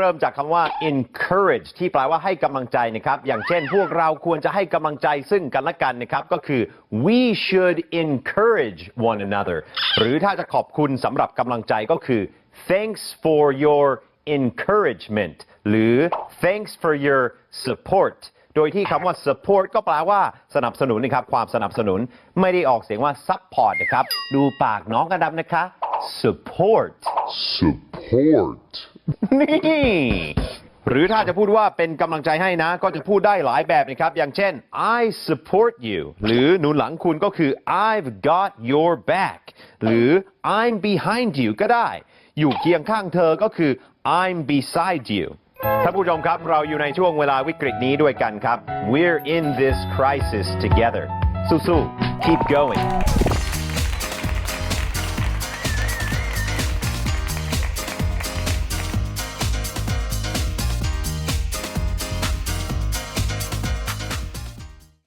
เริ่มจากคำว่า encourage ที่แปลว่าให้กำลังใจนะครับ อย่างเช่น พวกเราควรจะให้กำลังใจซึ่งกันและกันนะครับ ก็คือ we should encourage one another หรือถ้าจะขอบคุณสำหรับกำลังใจก็คือ thanks for your encouragement หรือ thanks for your support โดยที่คำว่า support ก็แปลว่าสนับสนุนนะครับ ความสนับสนุนไม่ได้ออกเสียงว่า support นะครับ ดูปากน้องกันดับนะคะ support support, นี่ หรือถ้าจะพูดว่าเป็นกำลังใจให้นะ ก็จะพูดได้หลายแบบนะครับ อย่างเช่น I support you หรือหนุนหลังคุณก็คือ I've got your back หรือ I'm behind you ก็ได้ อยู่เคียงข้างเธอก็คือ I'm beside you ท่านผู้ชมครับ เราอยู่ในช่วงเวลาวิกฤตนี้ด้วยกันครับ We're in this crisis together สู้ๆ keep going